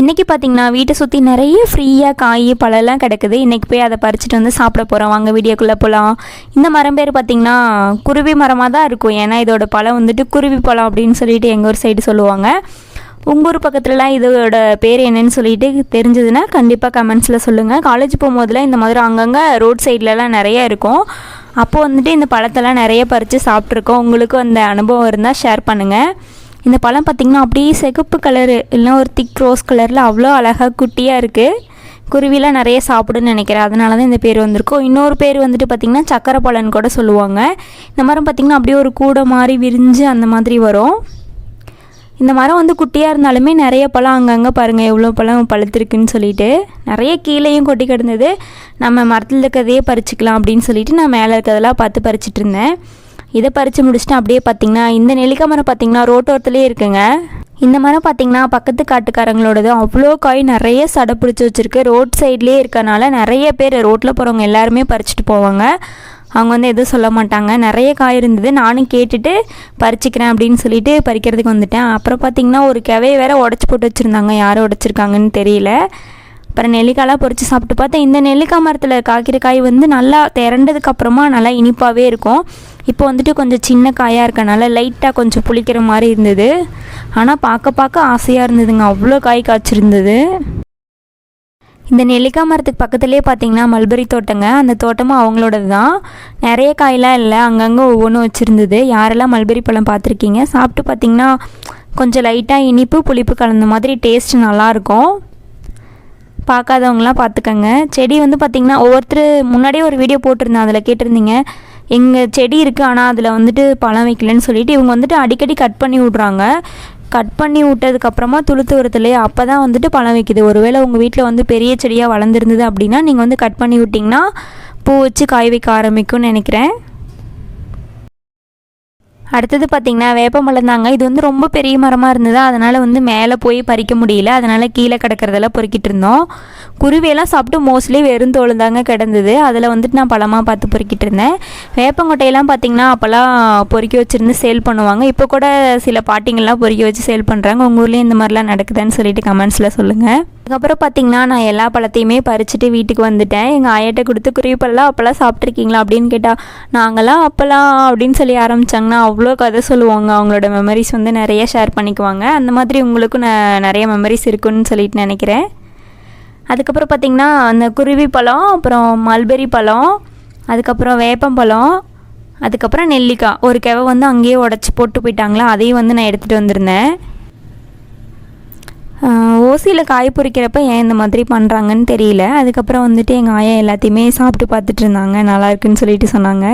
இன்றைக்கி பார்த்திங்கன்னா வீட்டை சுற்றி நிறைய ஃப்ரீயாக காய் பழம்லாம் கிடக்குது. இன்றைக்கி போய் அதை பறிச்சுட்டு வந்து சாப்பிட போகிறோம் வாங்க வீடியோக்குள்ளே போகலாம் இந்த மரம் பேர் பார்த்திங்கன்னா குருவி மரமாக தான் இருக்கும். ஏன்னா இதோட பழம் வந்துட்டு குருவி பழம் அப்படின்னு சொல்லிட்டு எங்கள் ஊர் சைடு சொல்லுவாங்க. உங்கள் ஊர் பக்கத்துலலாம் இதோட பேர் என்னன்னு சொல்லிட்டு தெரிஞ்சதுன்னா கண்டிப்பாக கமெண்ட்ஸில் சொல்லுங்கள் காலேஜ் போகும்போதெல்லாம் இந்த மாதிரி அங்கங்கே ரோட் சைட்லலாம் நிறைய இருக்கும். அப்போது வந்துட்டு இந்த பழத்தெல்லாம் நிறைய பறித்து சாப்பிட்ருக்கோம் உங்களுக்கும் அந்த அனுபவம் இருந்தால் ஷேர் பண்ணுங்கள் இந்த பழம் பார்த்திங்கன்னா அப்படியே சிகப்பு கலரு இல்லைனா ஒரு திக் ரோஸ் கலரில் அவ்வளோ அழகாக குட்டியாக இருக்குது குருவிலாம் நிறைய சாப்பிடுன்னு நினைக்கிறேன். அதனால தான் இந்த பேர் வந்திருக்கும். இன்னொரு பேர் வந்துட்டு பார்த்திங்கன்னா சக்கரை பழம்னு கூட சொல்லுவாங்க. இந்த மரம் பார்த்திங்கன்னா அப்படியே ஒரு கூடை மாதிரி விரிஞ்சு அந்த மாதிரி வரும். இந்த மரம் வந்து குட்டியாக இருந்தாலுமே நிறைய பழம் அங்கங்கே பாருங்கள் எவ்வளோ பழம் பழுத்திருக்குன்னு சொல்லிட்டு. நிறைய கீழேயும் கொட்டி கிடந்தது. நம்ம மரத்தில் இருக்கிறதையே பறிச்சிக்கலாம் அப்படின்னு சொல்லிட்டு நான் மேலே இருக்கிறதெல்லாம் பார்த்து பறிச்சிட்டு இருந்தேன். இதை பறித்து முடிச்சுட்டு அப்படியே பார்த்தீங்கன்னா இந்த நெல்லிக்காய் மரம் பார்த்திங்கன்னா ரோட்டோரத்துலேயே இருக்குங்க. இந்த மரம் பார்த்திங்கன்னா பக்கத்து காட்டுக்காரங்களோடது. அவ்வளோ காய் நிறைய சடை பிடிச்சி வச்சுருக்கு. ரோட் சைட்லேயே இருக்கனால நிறைய பேர் ரோட்டில் போகிறவங்க எல்லாருமே பறிச்சுட்டு போவாங்க. அவங்க வந்து எதுவும் சொல்ல மாட்டாங்க. நிறைய காய் இருந்தது. நானும் கேட்டுட்டு பறிச்சிக்கிறேன் அப்படின்னு சொல்லிட்டு பறிக்கிறதுக்கு வந்துட்டேன். அப்புறம் பார்த்திங்கன்னா ஒரு கவையை வேற உடச்சி போட்டு வச்சுருந்தாங்க. யாரும் உடச்சிருக்காங்கன்னு தெரியல. அப்புறம் நெல்லிக்காயெலாம் பொறிச்சு சாப்பிட்டு பார்த்தேன். இந்த நெல்லிக்காய் மரத்தில் காய்க்கிற காய் வந்து நல்லா திரண்டதுக்கு அப்புறமா நல்லா இனிப்பாகவே இருக்கும். இப்போ வந்துட்டு கொஞ்சம் சின்ன காயாக இருக்கனால லைட்டாக கொஞ்சம் புளிக்கிற மாதிரி இருந்தது. ஆனால் பார்க்க பார்க்க ஆசையாக இருந்ததுங்க. அவ்வளோ காய் காய்ச்சிருந்தது. இந்த நெல்லிக்காய் மரத்துக்கு பக்கத்துலேயே பார்த்தீங்கன்னா மல்பெரி தோட்டங்க. அந்த தோட்டமும் அவங்களோடது தான். நிறைய காயெலாம் இல்லை. அங்கங்கே ஒவ்வொன்றும் வச்சுருந்தது. யாரெல்லாம் மல்பெரி பழம் பார்த்துருக்கீங்க? சாப்பிட்டு பார்த்தீங்கன்னா கொஞ்சம் லைட்டாக இனிப்பு புளிப்பு கலந்த மாதிரி டேஸ்ட் நல்லாயிருக்கும் பார்க்காதவங்களாம் பார்த்துக்கங்க. செடி வந்து பார்த்திங்கன்னா ஒவ்வொருத்தர் முன்னாடியே ஒரு வீடியோ போட்டிருந்தேன். அதில் கேட்டிருந்தீங்க. எங்கள் செடி இருக்குது ஆனால் அதில் வந்துட்டு பழம் வைக்கலன்னு சொல்லிட்டு இவங்க வந்துட்டு அடிக்கடி கட் பண்ணி விட்றாங்க. கட் பண்ணி விட்டதுக்கப்புறமா துளுத்து வருது இல்லையா? அப்போ தான் வந்துட்டு பழம் வைக்குது. ஒருவேளை உங்கள் வீட்டில் வந்து பெரிய செடியாக வளர்ந்துருந்தது அப்படின்னா நீங்கள் வந்து கட் பண்ணி விட்டிங்கன்னா பூ வச்சு காய் வைக்க ஆரம்பிக்கும்னு நினைக்கிறேன். அடுத்தது பார்த்திங்கன்னா வேப்பமரம் தாங்க. இது வந்து ரொம்ப பெரிய மரமாக இருந்தது. அதனால் வந்து மேலே போய் பறிக்க முடியல. அதனால் கீழே கிடக்கிறதெல்லாம் பொறுக்கிட்டு இருந்தோம். குருவியெல்லாம் சாப்பிட்டு மோஸ்ட்லி வெறும் தோல் தாங்க கிடந்தது. அதில் வந்துட்டு நான் பழமாக பார்த்து பொறுக்கிட்டு இருந்தேன். வேப்பங்கொட்டையெல்லாம் பார்த்திங்கன்னா அப்போல்லாம் பொறுக்கி வச்சுருந்து சேல் பண்ணுவாங்க. இப்போ கூட சில பாட்டிங்கள்லாம் பொறுக்கி வச்சு சேல் பண்ணுறாங்க உங்கள் ஊர்லேயும் இந்த மாதிரிலாம் நடக்குதுன்னு சொல்லிட்டு கமெண்ட்ஸில் சொல்லுங்கள் அதுக்கப்புறம் பார்த்தீங்கன்னா நான் எல்லா பழத்தையுமே பறிச்சுட்டு வீட்டுக்கு வந்துட்டேன். எங்கள் ஆயிட்ட கொடுத்து குருவி பழம் அப்போல்லாம் சாப்பிட்ருக்கீங்களா அப்படின்னு கேட்டால் நாங்களாம் அப்போல்லாம் அப்படின்னு சொல்லி ஆரம்பித்தாங்கன்னா அவ்வளோ கதை சொல்லுவாங்க. அவங்களோட மெமரிஸ் வந்து நிறைய ஷேர் பண்ணிக்குவாங்க. அந்த மாதிரி உங்களுக்கும் நான் நிறைய மெமரிஸ் இருக்குன்னு சொல்லிட்டு நினைக்கிறேன். அதுக்கப்புறம் பார்த்திங்கன்னா அந்த குருவி பழம் அப்புறம் மல்பெரி பழம் அதுக்கப்புறம் வேப்பம்பழம் அதுக்கப்புறம் நெல்லிக்காய். ஒரு கிவை வந்து அங்கேயே உடச்சி போட்டு போயிட்டாங்களா? அதையும் வந்து நான் எடுத்துகிட்டு வந்திருந்தேன். ஓசியில் காய் பொறிக்கிறப்ப ஏன் இந்த மாதிரி பண்ணுறாங்கன்னு தெரியல. அதுக்கப்புறம் வந்துட்டு எங்கள் ஆயா எல்லாத்தையுமே சாப்பிட்டு பார்த்துட்டு இருந்தாங்க. நல்லா இருக்குன்னு சொல்லிட்டு சொன்னாங்க.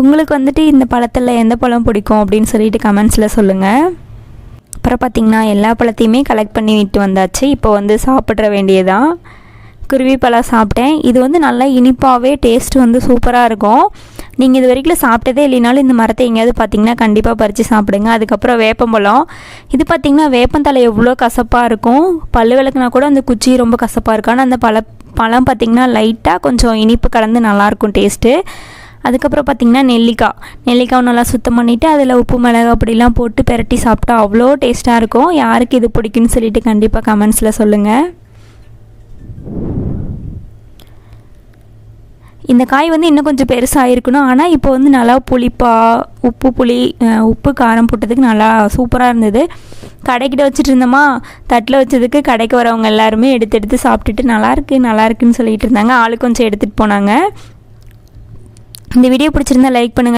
உங்களுக்கு வந்துட்டு இந்த பழத்தில் எந்த பழம் பிடிக்கும் அப்படின்னு சொல்லிட்டு கமெண்ட்ஸில் சொல்லுங்கள் அப்புறம் பார்த்திங்கன்னா எல்லா பழத்தையுமே கலெக்ட் பண்ணி விட்டு வந்தாச்சு. இப்போ வந்து சாப்பிட்ற வேண்டியதான் குருவி பழம் சாப்பிட்டேன். இது வந்து நல்லா இனிப்பாகவே டேஸ்ட் வந்து சூப்பராக இருக்கும். நீங்கள் இது வரைக்கும் சாப்பிட்டதே இல்லைனாலும் இந்த மரத்தை எங்கேயாவது பார்த்தீங்கன்னா கண்டிப்பாக பறித்து சாப்பிடுங்க. அதுக்கப்புறம் வேப்பம்பழம். இது பார்த்திங்கன்னா வேப்பந்தலை எவ்வளோ கசப்பாக இருக்கும். பல்லு விளக்குனா கூட அந்த குச்சி ரொம்ப கசப்பாக இருக்கும். ஆனால் அந்த பழ பழம் பார்த்திங்கன்னா லைட்டாக கொஞ்சம் இனிப்பு கலந்து நல்லாயிருக்கும் டேஸ்ட்டு அதுக்கப்புறம் பார்த்திங்கன்னா நெல்லிக்காய். நெல்லிக்காய் நல்லா சுத்தம் பண்ணிவிட்டு அதில் உப்பு மிளகு அப்படிலாம் போட்டு பெரட்டி சாப்பிட்டா அவ்வளோ டேஸ்ட்டாக இருக்கும். யாருக்கு இது பிடிக்குன்னு சொல்லிட்டு கண்டிப்பாக கமெண்ட்ஸில் சொல்லுங்கள் இந்த காய் வந்து இன்னும் கொஞ்சம் பெருசாக இருக்கணும் ஆனால் இப்போ வந்து நல்லா புளிப்பாக உப்பு புளி உப்பு காரம் போட்டதுக்கு நல்லா சூப்பராக இருந்தது. கடைக்கிட்ட வச்சுட்டு இருந்தோமா? தட்டில் வச்சதுக்கு கடைக்கு வரவங்க எல்லாருமே எடுத்து எடுத்து சாப்பிட்டுட்டு நல்லாயிருக்கு நல்லாயிருக்குன்னு சொல்லிட்டு இருந்தாங்க. ஆளு கொஞ்சம் எடுத்துகிட்டு போனாங்க. இந்த வீடியோ பிடிச்சிருந்தா லைக் பண்ணுங்கள்